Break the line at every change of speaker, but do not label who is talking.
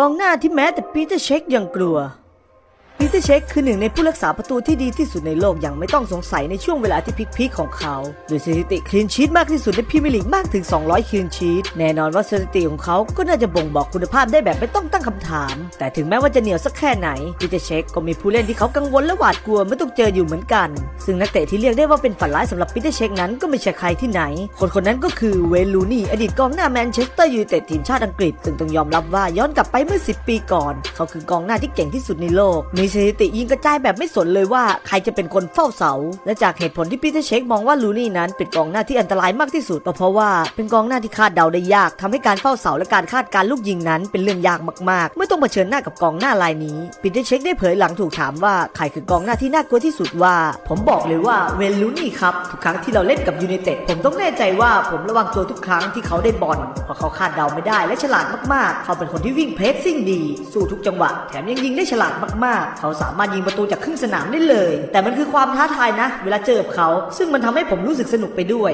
กองหน้าที่แม้แต่ปีเตอร์เช็คยังกลัว ปีเตอร์เชคคือหนึ่งในผู้รักษาประตูที่ดีที่สุดในโลกอย่างไม่ต้องสงสัยในช่วงเวลาที่พีคๆของเขาโดยสถิติคลีนชีตมากที่สุดในพรีเมียร์ลีกมากถึง 200คลีนชีตแน่นอนว่าสถิติของเขาก็น่าจะบ่งบอกคุณภาพได้แบบไม่ต้องตั้งคำถาม แต่ถึงแม้ว่าจะเหนียวสักแค่ไหนปีเตอร์เชคก็มีผู้เล่นที่เขากังวลและหวาดกลัวไม่ต้องเจออยู่เหมือนกัน ซึ่งนักเตะที่เรียกได้ว่าเป็นฝันร้ายสำหรับปีเตอร์เชคนั้นก็ไม่ใช่ใครที่ไหน คนคนนั้นก็คือเวนลูนี่อดีตกองหน้าแมนเชสเตอร์ยูไนเต็ดทีมชาติอังกฤษซึ่งต้องยอมรับว่าย้อนกลับไปเมื่อ 10 ปีก่อน เขาคือกองหน้าที่เก่งที่สุดในโลกมีสถิติยิงกระจายแบบไม่สนเลยว่าใครจะเป็นคนเฝ้าเสา และจากเหตุผลที่ปีเตอร์เชคมองว่าลูนี่นั้นเป็นกองหน้าที่อันตรายมากที่สุดก็เพราะว่าเป็นกองหน้าที่คาดเดาได้ยากทำให้การเฝ้าเสาและการคาดการลูกยิงนั้นเป็นเรื่องยากมากๆเมื่อต้องเผชิญหน้ากับกองหน้ารายนี้ปีเตอร์เชคได้เผยหลังถูกถามว่าใครคือกองหน้าที่น่ากลัวที่สุดว่า ผมบอกเลยว่าเวลลูนี่ครับทุกครั้งที่เราเล่นกับยูไนเต็ดผมต้องแน่ใจว่าผมระวังตัวทุกครั้งที่เขาได้บอลเพราะเขาคาดเดาไม่ได้และฉลาดมากๆ เขาเป็นคนที่วิ่งเพรสซิ่งดี สู้ทุกจังหวะ แถมยังยิงได้ฉลาดมากเขาสามารถยิงประตูจากครึ่งสนามได้เลย แต่มันคือความท้าทายนะ เวลาเจอกับเขา ซึ่งมันทำให้ผมรู้สึกสนุกไปด้วย